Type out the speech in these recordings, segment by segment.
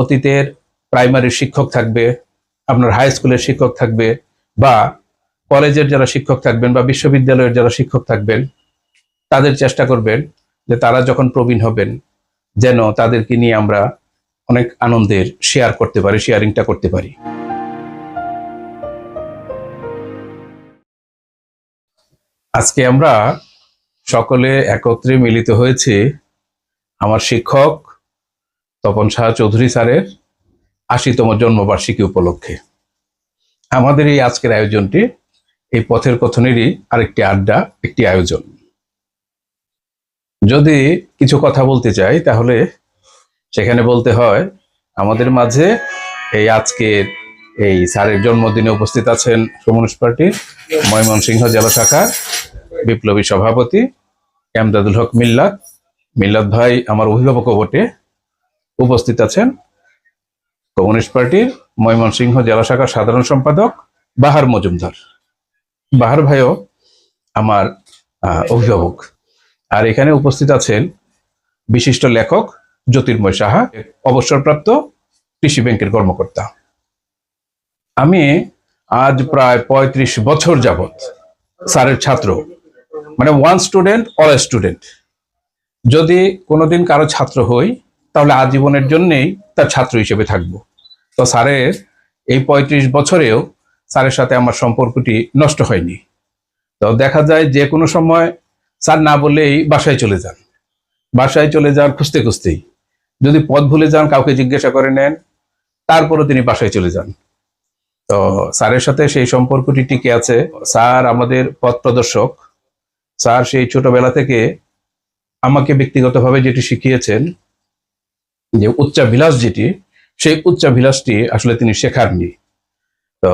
অতীতের প্রাইমারি শিক্ষক থাকবে, আপনার হাই স্কুলের শিক্ষক থাকবে, বা কলেজের যারা শিক্ষক থাকবেন, বা বিশ্ববিদ্যালয়ের যারা শিক্ষক থাকবেন, তাদের চেষ্টা করবেন যে তারা যখন প্রবীণ হবেন, যেন তাদেরকে নিয়ে আমরা অনেক আনন্দের শেয়ার করতে পারি শেয়ারিংটা করতে পারি। আজকে আমরা সকলে একত্রে মিলিত হয়েছে, আমার শিক্ষক তপন শাহ চৌধুরী স্যারের আশিতম জন্মবার্ষিকী উপলক্ষে। আমাদের এই আজকের আয়োজনটি, এই পথের কথনেরই আরেকটি আড্ডা, একটি আয়োজন। যদি কিছু কথা বলতে চাই, তাহলে সেখানে বলতে হয়, আমাদের মাঝে এই আজকের এই স্যারের জন্মদিনে উপস্থিত আছেন কমিউনিস্ট পার্টির ময়মনসিংহ জেলা শাখার বিপ্লবী সভাপতি এমদাদুল হক মিল্লাত। মিল্লাত ভাই আমার অভিভাবকও বটে। উপস্থিত আছেন কমিউনিস্ট পার্টির ময়মনসিংহ জেলা শাখার সাধারণ সম্পাদক বাহার মজুমদার। বাহার ভাইও আমার অভিভাবক। আর এখানে উপস্থিত আছেন বিশিষ্ট লেখক জ্যোতির্ময় সাহা, অবসরপ্রাপ্ত কৃষি ব্যাংকের কর্মকর্তা। আমি আজ প্রায় পঁয়ত্রিশ বছর যাবত স্যারের ছাত্র মানে ওয়ান স্টুডেন্ট অল স্টুডেন্ট যদি কোনোদিন কারও ছাত্র হই তাহলে আজীবনের জন্যেই তার ছাত্র হিসেবে থাকব। তো স্যারের এই পঁয়ত্রিশ বছরেও স্যারের সাথে আমার সম্পর্কটি নষ্ট হয়নি। তো দেখা যায় যে কোনো সময় স্যার না বললেই বাসায় চলে যান। বাসায় চলে যান খুঁজতে খুঁজতেই যদি পথ ভুলে যান, কাউকে জিজ্ঞাসা করে নেন, তারপরও তিনি বাসায় চলে যান। তো স্যারের সাথে সেই সম্পর্কটি টিকে আছে। স্যার আমাদের পথ প্রদর্শক। স্যার সেই ছোটবেলা থেকে আমাকে ব্যক্তিগতভাবে যেটি শিখিয়েছেন যে উচ্চাভিলাষ যেটি সেই উচ্চাভিলাষটি আসলে তিনি শেখাননি। তো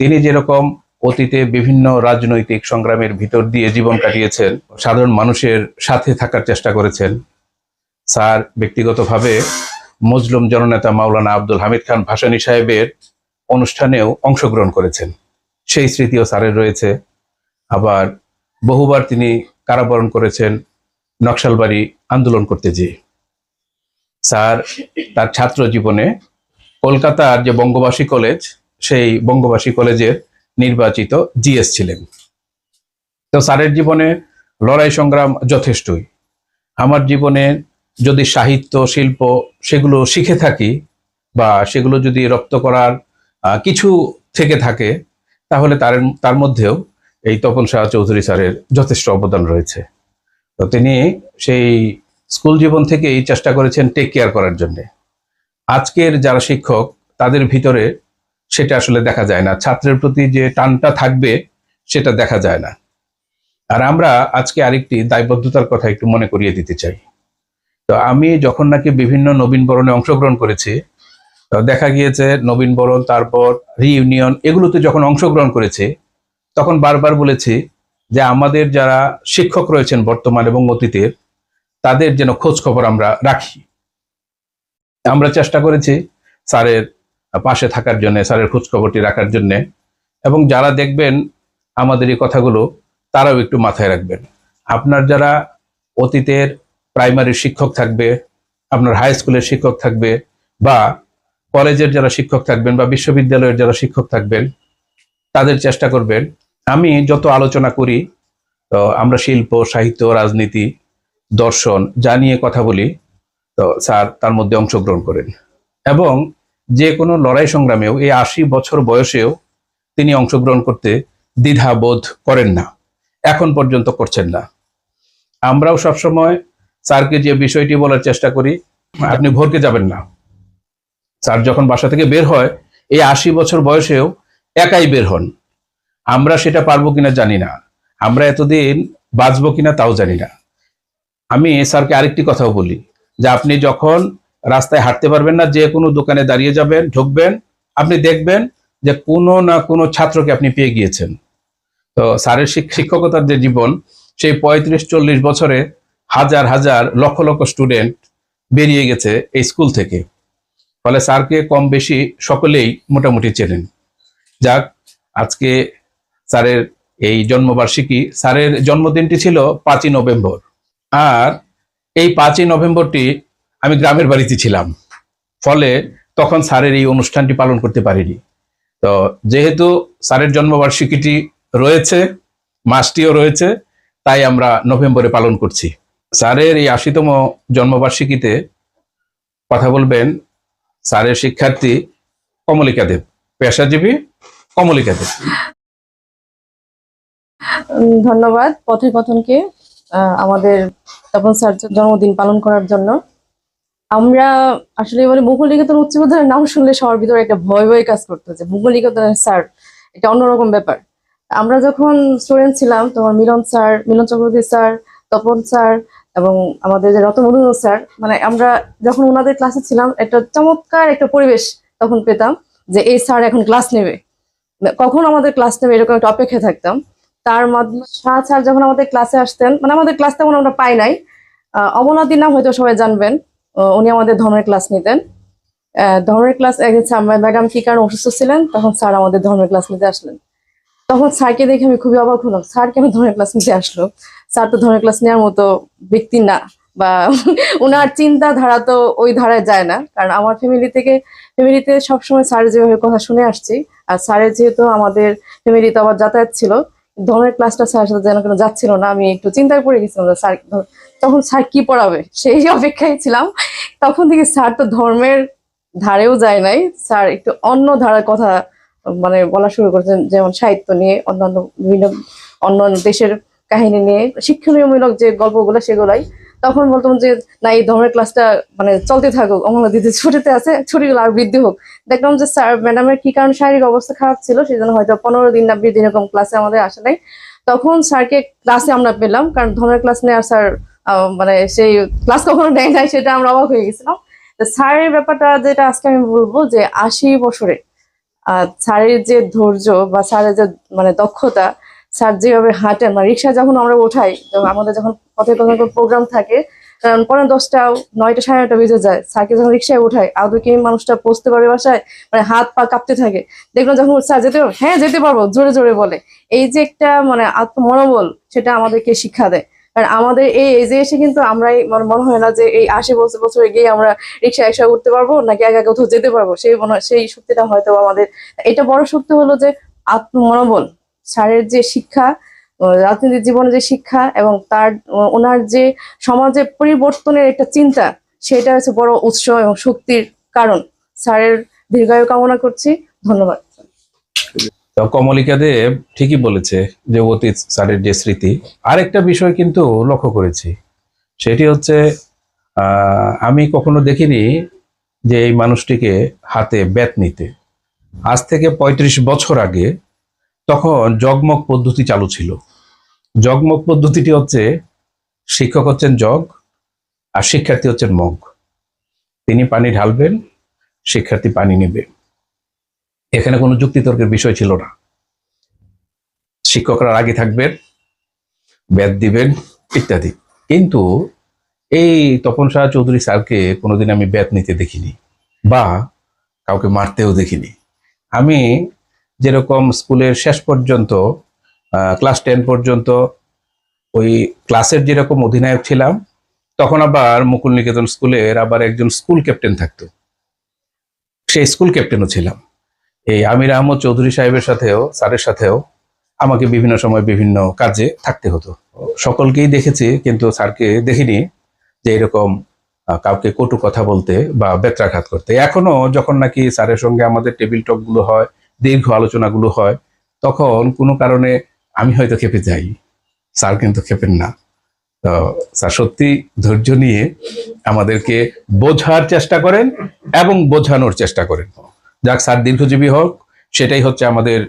তিনি যেরকম অতীতে বিভিন্ন রাজনৈতিক সংগ্রামের ভিতর দিয়ে জীবন কাটিয়েছেন, সাধারণ মানুষের সাথে থাকার চেষ্টা করেছেন, স্যার ব্যক্তিগতভাবে মজলুম জননেতা মাওলানা আব্দুল হামিদ খান ভাসানী সাহেবের অনুষ্ঠানেও অংশগ্রহণ করেছেন। সেই স্মৃতিও স্যারের রয়েছে। আবার বহুবার তিনি কারাবরণ করেছেন নকশালবাড়ি আন্দোলন করতে যেয়ে। স্যার, তার ছাত্র জীবনে কলকাতার যে বঙ্গবাসী কলেজ, সেই বঙ্গবাসী কলেজের নির্বাচিত জিএস ছিলেন। তো স্যারের জীবনে লড়াই সংগ্রাম যথেষ্টই। আমার জীবনে যদি সাহিত্য, শিল্প সেগুলো শিখে থাকি বা সেগুলো যদি রপ্ত করার কিছু থেকে থাকে, তাহলে তার তার মধ্যেও এই তপন শাহ চৌধুরী স্যারের যথেষ্ট অবদান রয়েছে। তো তিনি সেই স্কুল জীবন থেকেই চেষ্টা করেছেন টেক কেয়ার করার জন্য। আজকের যারা শিক্ষক, তাদের ভিতরে সেটা আসলে দেখা যায় না। ছাত্রের প্রতি যে টানটা থাকবে, সেটা দেখা যায় না। আর আমরা আজকে আরেকটি দায়বদ্ধতার কথা একটু মনে করিয়ে দিতে চাই। তো আমি যখন নাকি বিভিন্ন নবীন বরণে অংশগ্রহণ করেছি দেখা গিয়েছে নবীন বরণ, তারপর রিইউনিয়ন এগুলোতে যখন অংশগ্রহণ করেছে, তখন বারবার বলেছি যে আমাদের যারা শিক্ষক রয়েছেন বর্তমান এবং অতীতের তাদের যেন খোঁজ খবর আমরা রাখি। আমরা চেষ্টা করেছি স্যারের পাশে থাকার জন্য, স্যারের খোঁজ খবরটি রাখার জন্য, এবং যারা দেখবেন আমাদের এই কথাগুলো, তারাও একটু মাথায় রাখবেন। আপনার যারা অতীতের প্রাইমারি শিক্ষক থাকবে, আপনার হাই স্কুলের শিক্ষক থাকবে, বা কলেজের যারা শিক্ষক থাকবেন, বা বিশ্ববিদ্যালয়ের যারা শিক্ষক থাকবেন, তাদের চেষ্টা করবেন। আমি যত আলোচনা করি, তো আমরা শিল্প, সাহিত্য, রাজনীতি দর্শন, যা নিয়ে কথা বলি, তো স্যার তার মধ্যে অংশগ্রহণ করেন। এবং যে কোনো লড়াই সংগ্রামেও এই আশি বছর বয়সেও তিনি অংশগ্রহণ করতে দ্বিধা বোধ করেন না। এখন পর্যন্ত করছেন না। আমরাও সবসময় স্যারকে যে বিষয়টি বলার চেষ্টা করি, আপনি ভোরকে যাবেন না। স্যার যখন বাসা থেকে বের হয়, এই আশি বছর বয়সেও একাই বের হন। আমরা সেটা পারব কিনা জানি না। আমরা এতদিন বাঁচবো কিনা তাও জানি না। আমি স্যারকে আরেকটি কথাও বলি, যে আপনি যখন রাস্তায় হাঁটতে পারবেন না, যে কোনো দোকানে দাঁড়িয়ে যাবেন, ঢুকবেন, আপনি দেখবেন যে কোনো না কোনো ছাত্রকে আপনি পেয়ে গিয়েছেন। তো স্যারের শিক্ষকতার যে জীবন, সেই পঁয়ত্রিশ চল্লিশ বছরে হাজার হাজার লক্ষ লক্ষ স্টুডেন্ট বেরিয়ে গেছে এই স্কুল থেকে। ফলে স্যারকে কম বেশি সকলেই মোটামুটি চেনেন। যাক, আজকে স্যারের এই জন্মবার্ষিকী, স্যারের জন্মদিনটি ছিল পাঁচই নভেম্বর। আর এই পাঁচই নভেম্বরটি আমি গ্রামের বাড়িতে ছিলাম। ফলে তখন স্যারের এই অনুষ্ঠানটি পালন করতে পারিনি। তো যেহেতু স্যারের জন্মবার্ষিকীটি রয়েছে, মাসটিও রয়েছে, তাই আমরা নভেম্বরে পালন করছি। স্যারের এই আশিতম জন্মবার্ষিকীতে কথা বলবেন স্যারের শিক্ষার্থী কমলিকা দেব, পেশাজীবী কমলিকা দেব। ধন্যবাদ পথের কথনকে আমাদের তপন স্যার জন্মদিন পালন করার জন্য। আমরা আসলে মানে মুঘল নিকেতন উচ্চ বিদ্যালয়ের নাম শুনলে সবার ভিতরে একটা ভয় ভয় কাজ করতো মুঘল নিকেতনের স্যার এটা অন্যরকম ব্যাপার। আমরা যখন স্টুডেন্ট ছিলাম তোমার Milan sir, Milan Chakraborty sir, Tapan sir এবং আমাদের যে রতমধু স্যার মানে আমরা যখন ওনাদের ক্লাসে ছিলাম, একটা চমৎকার একটা পরিবেশ তখন পেতাম যে এই স্যার এখন ক্লাস নেবে। কখন আমাদের ক্লাস নেবে এরকম একটা অপেক্ষায় থাকতাম। তার মাধ্যমে শাহ স্যার যখন আমাদের ক্লাসে আসতেন মানে আমাদের ক্লাস তেমন আমরা পাই নাই। অমলাদির নাম হয়তো সবাই জানবেন। উনি আমাদের ধর্মের ক্লাস নিতেন। ধর্মের ক্লাস ম্যাডাম কি কারণে অসুস্থ ছিলেন? তখন স্যার আমাদের ধর্মের ক্লাস নিতে আসলেন। তখন স্যারকে দেখে আমি খুবই অবাক হলাম। স্যার কেন ধর্মের ক্লাস নিতে আসলো। স্যার তো ধর্মের ক্লাস নেওয়ার মতো ব্যক্তি না, বা ওনার চিন্তাধারা তো ওই ধারায় যায় না। কারণ আমার ফ্যামিলি থেকে ফ্যামিলিতে সবসময় স্যার যেভাবে কথা শুনে আসছি, আর স্যারের যেহেতু আমাদের ফ্যামিলিতে আবার যাতায়াত ছিল ধর্মের ক্লাসটা স্যারের সাথে যেন কেন যাচ্ছিল না, আমি একটু চিন্তায় পড়ে গেছিলাম স্যার তখন স্যার কি পড়াবে? সেই অপেক্ষায় ছিলাম। তখন থেকে স্যার তো ধর্মের ধারেও যায় নাই। স্যার একটু অন্য ধারার কথা মানে বলা শুরু করেছেন, যেমন সাহিত্য নিয়ে, অন্যান্য বিভিন্ন অন্য দেশের কাহিনী নিয়ে, শিক্ষণীয়মূলক যে গল্পগুলো সেগুলাই। তখন বলতাম যে, না, এই ধর্মের ক্লাসটা মানে চলতে থাকুক অমলা দিদি ছুটিতে আছে, ছুটিগুলো আর বৃদ্ধি হোক। দেখলাম যে স্যার ম্যাডামের কি কারণে শারীরিক অবস্থা খারাপ ছিল সেই জন্য হয়তো পনেরো দিন না বিশ দিন এরকম ক্লাসে আমাদের আসে নাই। তখন স্যারকে ক্লাসে আমরা পেলাম কারণ ধর্মের ক্লাস নেওয়ার স্যার আহ, মানে সেই ক্লাস কখনো নেয় নাই সেটা আমরা অবাক হয়ে গেছিলাম। স্যারের ব্যাপারটা যেটা আজকে আমি বলব যে আশি বছরে স্যারের যে ধৈর্য বা স্যারের যে মানে দক্ষতা স্যার যেভাবে হাঁটেন মানে রিক্সা যখন আমরা ওঠাই আমাদের যখন পথে কোনো প্রোগ্রাম থাকে কারণ পনেরো দশটা, নয়টা সাড়ে নয়টা বেজে যায়। স্যারকে যখন রিক্সায় উঠাই, আদৌ কি মানুষটা পৌঁছতে পারবে বাসায়? মানে হাত পা কাঁপতে থাকে। দেখলাম যখন স্যার যেতে পারব হ্যাঁ যেতে পারব, জোরে জোরে বলে। এই যে একটা মানে আত্মমনোবল, সেটা আমাদেরকে শিক্ষা দেয়। কারণ আমাদের এই এজে এসে কিন্তু আমরাই মানে মনে হয় না যে এই আশি বছর, বছরে গিয়ে আমরা রিক্সা একসাথে উঠতে পারব, নাকি একা কোথাও যেতে পারব? সেই মনে সেই শক্তিটা হয়তো আমাদের এটা বড় শক্তি হলো যে আত্মমনোবল, স্যারের যে শিক্ষা রাজনীতির জীবনে যে শিক্ষা এবং তার ওনার যে সমাজে পরিবর্তনের একটা চিন্তা, সেটা হচ্ছে বড় উৎস এবং শক্তির কারণ। স্যারের দীর্ঘায়ু কামনা করছি। ধন্যবাদ। কমলিকা দেব ঠিকই বলেছে যে অতীত স্যারের যে স্মৃতি। আরেকটা বিষয় কিন্তু লক্ষ্য করেছি। সেটি হচ্ছে আমি কখনো দেখিনি যে এই মানুষটিকে হাতে ব্যাত নিতে। আজ থেকে ৩৫ বছর আগে তখন জগমগ পদ্ধতি চালু ছিল। জগমগ পদ্ধতিটি হচ্ছে শিক্ষক হচ্ছেন জগ আর শিক্ষার্থী হচ্ছেন মগ। তিনি পানি ঢালবেন, শিক্ষার্থী পানি নেবে। এখানে কোনো যুক্তিতর্কের বিষয় ছিল না। শিক্ষকরা আগে থাকবেন ব্যাদ দিবেন ইত্যাদি। কিন্তু এই তপন শাহ চৌধুরী স্যারকে কোনোদিন আমি ব্যাত নিতে দেখিনি বা কাউকে মারতেও দেখিনি। আমি যেরকম স্কুলের শেষ পর্যন্ত ক্লাস টেন পর্যন্ত ওই ক্লাসের যেরকম অধিনায়ক ছিলাম, তখন আবার মুকুল নিকেতন স্কুলের আবার একজন স্কুল ক্যাপ্টেন থাকতো। সেই স্কুল ক্যাপ্টেনও ছিলাম। এই আমির আহমদ চৌধুরী সাহেবের সাথেও, স্যারের সাথেও আমাকে বিভিন্ন সময় বিভিন্ন কাজে থাকতে হতো। সকলকেই দেখেছি, কিন্তু স্যারকে দেখিনি যে এরকম কাউকে কটু কথা বলতে বা বেত্রাঘাত করতে। এখনও যখন নাকি স্যারের সঙ্গে আমাদের টেবিল টকগুলো হয়, দীর্ঘ আলোচনাগুলো হয়, তখন কোনো কারণে আমি হয়তো খেপে যাই, স্যার কিন্তু খেপেন না। তো স্যার, সত্যি ধৈর্য নিয়ে আমাদেরকে বোঝার চেষ্টা করেন এবং বোঝানোর চেষ্টা করেন। যাক, স্যার দীর্ঘজীবী হোক, সেটাই হচ্ছে আমাদের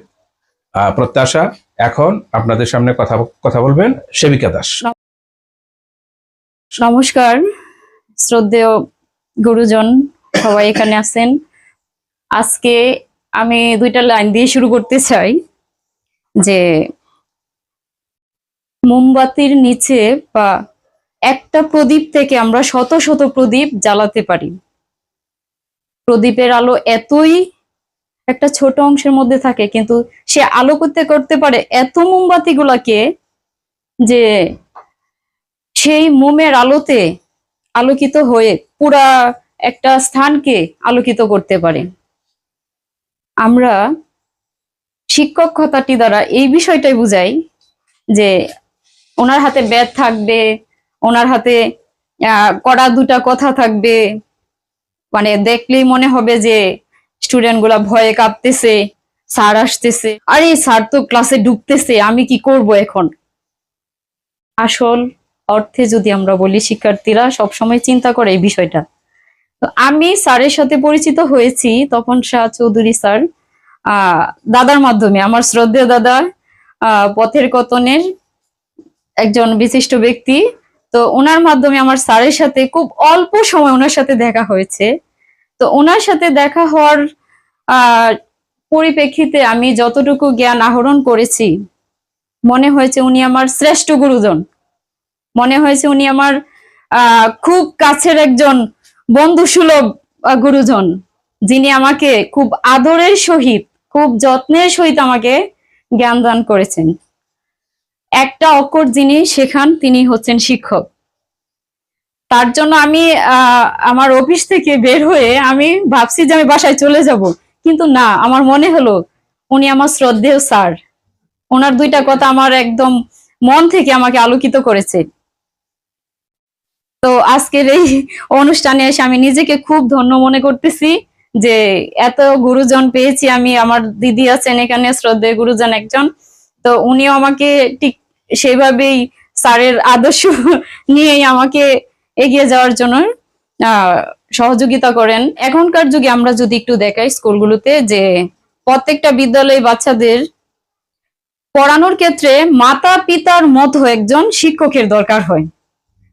প্রত্যাশা। এখন আপনাদের সামনে কথা কথা বলবেন সেবিকা দাস। নমস্কার, শ্রদ্ধেয় গুরুজন, সবাই এখানে আছেন। আজকে আমি দুইটা লাইন দিয়ে শুরু করতে চাই যে মোমবাতির নিচে বা একটা প্রদীপ থেকে আমরা শত শত প্রদীপ জ্বালাতে পারি। প্রদীপের আলো এতই একটা ছোট অংশের মধ্যে থাকে, কিন্তু সে আলো করতে করতে পারে এত মোমবাতি গুলাকে যে সেই মোমের আলোতে আলোকিত হয়ে পুরা একটা স্থানকে আলোকিত করতে পারে। আমরা শিক্ষক কথাটি দ্বারা এই বিষয়টাই বুঝাই যে ওনার হাতে ব্যাট থাকবে, ওনার হাতে কড়া দুটা কথা থাকবে। মানে দেখলেই মনে হবে যে স্টুডেন্টগুলা ভয়ে কাঁপতেছে, স্যার আসতেছে। আরে, স্যার তো ক্লাসে ঢুকতেছে, আমি কি করব এখন? আসল অর্থে যদি আমরা বলি শিক্ষার্থীরা সবসময় চিন্তা করে এই বিষয়টা। তো আমি স্যারের সাথে পরিচিত হয়েছি, তপন শাহ চৌধুরী স্যার দাদার মাধ্যমে। আমার শ্রদ্ধেয় দাদা পথের কতনের একজন বিশিষ্ট ব্যক্তি। তো ওনার মাধ্যমে আমার স্যারের সাথে খুব অল্প সময় ওনার সাথে দেখা হয়েছে। তো ওনার সাথে দেখা হওয়ার পরিপ্রেক্ষিতে আমি যতটুকু জ্ঞান আহরণ করেছি, মনে হয়েছে উনি আমার শ্রেষ্ঠ গুরুজন। মনে হয়েছে উনি আমার খুব কাছের একজন বন্ধু সুলভ গুরুজন, যিনি আমাকে খুব আদরের সহিত, খুব যত্নের সহিত আমাকে জ্ঞান দান করেছেন। একটা অক্ষর যিনি শেখান তিনি হচ্ছেন শিক্ষক। তার জন্য আমি আমার অফিস থেকে বের হয়ে আমি ভাবছি যে আমি বাসায় চলে যাব। কিন্তু না, আমার মনে হলো উনি আমার শ্রদ্ধেয় স্যার। ওনার দুইটা কথা আমার একদম মন থেকে আমাকে আলোকিত করেছে। তো আজকের এই অনুষ্ঠানে এসে আমি নিজেকে খুব ধন্য মনে করতেছি যে এত গুরুজন পেয়েছি আমি। আমার দিদি আছেন এখানে, শ্রদ্ধেয় গুরুজন একজন। তো উনিও আমাকে ঠিক সেইভাবেই স্যারের আদর্শ নিয়েই আমাকে এগিয়ে যাওয়ার জন্য সহযোগিতা করেন। এখনকার যুগে আমরা যদি একটু দেখাই স্কুলগুলোতে যে প্রত্যেকটা বিদ্যালয়ে বাচ্চাদের পড়ানোর ক্ষেত্রে মাতা পিতার মতো একজন শিক্ষকের দরকার হয়।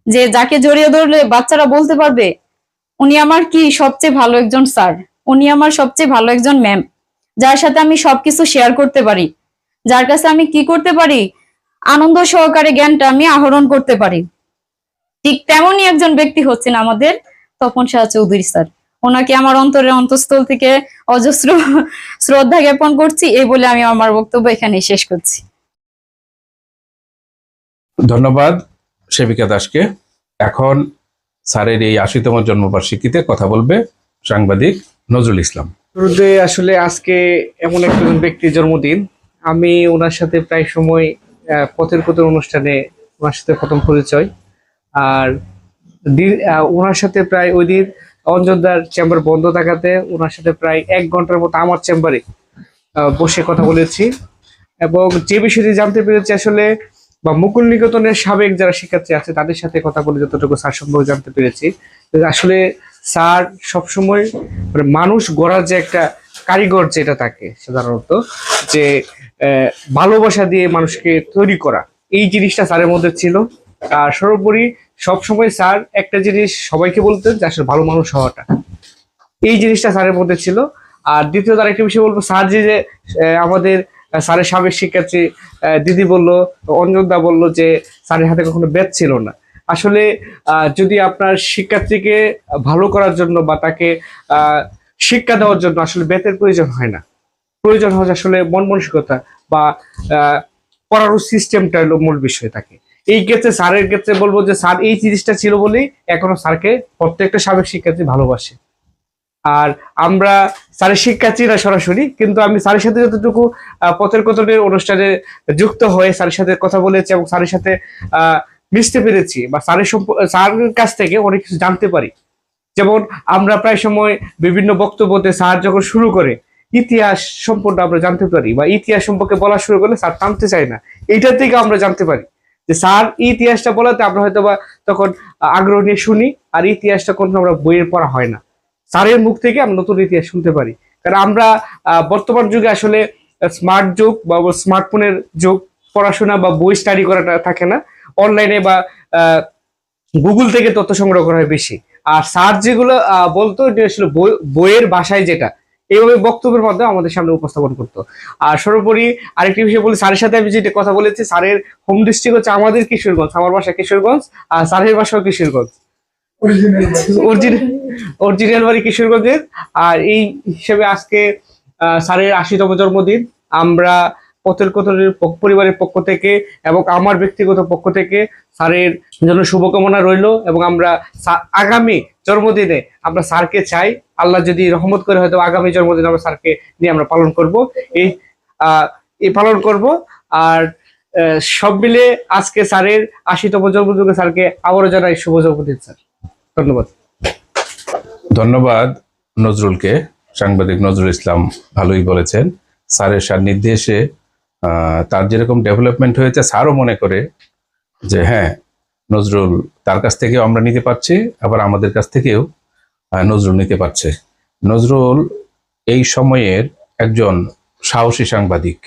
যে যাকে জড়িয়ে ধরলে বাচ্চারা বলতে পারবে, উনি আমার কি সবচেয়ে ভালো একজন স্যার? উনি আমার সবচেয়ে ভালো একজন ম্যাম। যার সাথে আমি সবকিছু শেয়ার করতে পারি। যার কাছে আমি কি করতে পারি? আনন্দ সহকারে জ্ঞানটা আমি আহরণ করতে পারি। ঠিক তেমনই একজন ব্যক্তি হচ্ছেন আমাদের তপন শাহ চৌধুরী স্যার। ওনাকে আমার অন্তরের অন্তঃস্থল থেকে অজস্র শ্রদ্ধা জ্ঞাপন করছি এই বলে আমি আমার বক্তব্য এখানে শেষ করছি। ধন্যবাদ সেবিকা দাসকে। এখন স্যারের এই আশিতম জন্মবার্ষিকীতে কথা বলবে সাংবাদিক নজরুল ইসলাম। শুরুতে আসলে আজকে এমন একজন ব্যক্তির জন্মদিন। আমি ওনার সাথে প্রায় সময় পথের পথের অনুষ্ঠানে ওনার সাথে প্রথম পরিচয়। আর ওনার সাথে প্রায় ওই দিন অঞ্জনদার চেম্বার বন্ধ থাকাতে ওনার সাথে প্রায় এক ঘণ্টার মতো আমার চেম্বারে বসে কথা বলেছি। এবং যে বিষয়টি জানতে পেরেছি আসলে, বা মুকুল নিকেতনের সাবেক যারা শিক্ষার্থী আছে, তাদের সাথে কথা বলে যতটুকু স্যার সম্পর্কে জানতে পেরেছি। আসলে স্যার সবসময় মানে মানুষ গড়ার যে একটা কারিগর যেটা থাকে সাধারণত যে ভালোবাসা দিয়ে মানুষকে তৈরি করা। এই জিনিসটা স্যারের মধ্যে ছিল। আর সর্বোপরি সবসময় স্যার একটা জিনিস সবাইকে বলতেন যে, আসলে ভালো মানুষ হওয়াটা। এই জিনিসটা স্যারের মধ্যে ছিল। আর দ্বিতীয়ত আরেকটা বিষয় বলব, স্যার যে যে আমাদের স্যারের সাবেক শিক্ষার্থী দিদি বলল অঞ্জনদা বলল যে, স্যারের হাতে কখনো বেদ ছিল না। আসলে যদি আপনার শিক্ষার্থীকে ভালো করার জন্য বা তাকে শিক্ষা দেওয়ার জন্য আসলে বেতের প্রয়োজন হয় না। প্রয়োজন হয় আসলে মন মানসিকতা বা আহ, পড়ানোর সিস্টেমটা হলো মূল বিষয় থাকে। এই ক্ষেত্রে স্যারের ক্ষেত্রে বলব যে স্যার এই জিনিসটা ছিল বলেই এখনও স্যারকে প্রত্যেকটা সাবেক শিক্ষার্থী ভালোবাসে। আর আমরা স্যারের শিক্ষার্থীরা সরাসরি কিন্তু আমি স্যারের সাথে যতটুকু পথের কতনের অনুষ্ঠানে যুক্ত হয়ে স্যারের সাথে কথা বলেছি এবং স্যারের সাথে মিশতে পেরেছি বা স্যারের স্যারের কাছ থেকে অনেক কিছু জানতে পারি যেমন আমরা প্রায় সময় বিভিন্ন বক্তব্যতে স্যার যখন শুরু করে, ইতিহাস সম্পর্কে আমরা জানতে পারি বা ইতিহাস সম্পর্কে বলা শুরু করলে স্যার টানতে চায় না। এইটার থেকে আমরা জানতে পারি যে স্যার ইতিহাসটা বলাতে আমরা হয়তো বা তখন আগ্রহ নিয়ে শুনি আর ইতিহাসটা কোনো আমরা বইয়ের পড়া হয় না। স্যারের মুখ থেকে আমরা নতুন ইতিহাস শুনতে পারি। কারণ আমরা বর্তমান যুগে আসলে স্মার্ট যুগ বা স্মার্টফোনের যুগ, পড়াশোনা বা বই স্টাডি করাটা থাকে না। অনলাইনে বা গুগল থেকে তথ্য সংগ্রহ করা হয় বেশি। আর স্যার যেগুলো বলতো আসলে বই- বইয়ের ভাষায় যেটা এইভাবে বক্তব্যের মাধ্যমে আমাদের সামনে উপস্থাপন করতো। আর সর্বোপরি আরেকটি বিষয় বলি স্যারের সাথে আমি যেটা কথা বলেছি স্যারের হোম ডিস্ট্রিক্ট হচ্ছে আমাদের কিশোরগঞ্জ আমার বাসা কিশোরগঞ্জ আর স্যারের বাসাও কিশোরগঞ্জ। অরিজিনাল বাড়ি কিশোরগঞ্জের। আর এই হিসেবে আজকে আহ, স্যারের আশিতম জন্মদিন। আমরা পথের কোথরের পরিবারের পক্ষ থেকে এবং আমার ব্যক্তিগত পক্ষ থেকে স্যারের জন্য শুভকামনা রইল এবং আমরা আগামী জন্মদিনে আমরা স্যারকে চাই। আল্লাহ যদি রহমত করে হয়তো আগামী জন্মদিনে আমরা স্যারকে নিয়ে আমরা পালন করব। এই আহ, এই পালন করব। আর সব মিলে আজকে স্যারের আশিতম জন্মদিনে স্যারকে আবারও জানাই শুভ জন্মদিন স্যার। ধন্যবাদ। ধন্যবাদ নজরুলকে। সাংবাদিক নজরুল ইসলাম ভালোই বলেছেন। স্যারের সান্নিধ্যে এসে তার যেরকম ডেভেলপমেন্ট হয়েছে, স্যারও মনে করে যে হ্যাঁ নজরুল তার কাছ থেকেও আমরা নিতে পারছি, আবার আমাদের কাছ থেকেও নজরুল নিতে পারছে। নজরুল এই সময়ের একজন সাহসী সাংবাদিক।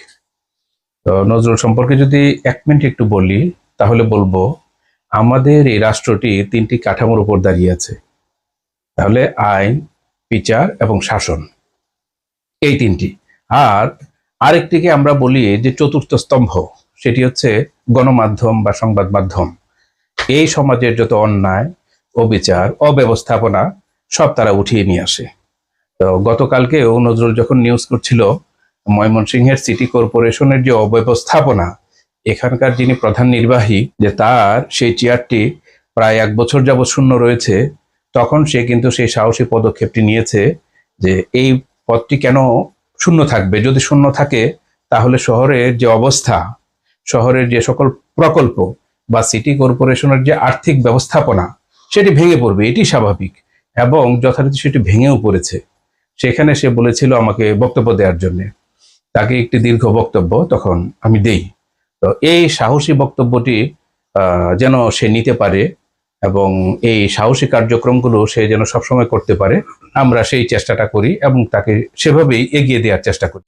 তো নজরুল সম্পর্কে যদি এক মিনিট একটু বলি, তাহলে বলব, আমাদের এই রাষ্ট্রটি তিনটি কাঠামোর উপর দাঁড়িয়ে আছে। তাহলে আইন, বিচার এবং শাসন, এই তিনটি। আর আরেকটিকে আমরা বলি যে চতুর্থ স্তম্ভ, সেটি হচ্ছে গণমাধ্যম বা সংবাদ মাধ্যম। এই সমাজের যত অন্যায়, অবিচার, অব্যবস্থাপনা, সব তারা উঠিয়ে নিয়ে আসে। তো গতকালকেও নজরুল যখন নিউজ করছিল, ময়মনসিংহের সিটি কর্পোরেশনের যে অব্যবস্থাপনা, এখানকার যিনি প্রধান নির্বাহী, যে তার সেই চেয়ারটি প্রায় এক বছর যাবৎ শূন্য রয়েছে, তখন সে কিন্তু সেই সাহসী পদক্ষেপটি নিয়েছে যে এই পদটি কেন শূন্য থাকবে। যদি শূন্য থাকে, তাহলে শহরের যে অবস্থা, শহরের যে সকল প্রকল্প বা সিটি কর্পোরেশনের যে আর্থিক ব্যবস্থাপনা, সেটি ভেঙে পড়বে। এটি স্বাভাবিক। এবং যথারীতি সেটি ভেঙেও পড়েছে। সেখানে সে বলেছিল আমাকে বক্তব্য দেওয়ার জন্য। তাকে একটি দীর্ঘ বক্তব্য তখন আমি দেই। তো এই সাহসী বক্তব্যটি যেন সে নিতে পারে এবং এই সাহসী কার্যক্রমগুলো সে যেন সবসময় করতে পারে, আমরা সেই চেষ্টাটা করি এবং তাকে সেভাবেই এগিয়ে দেওয়ার চেষ্টা করি।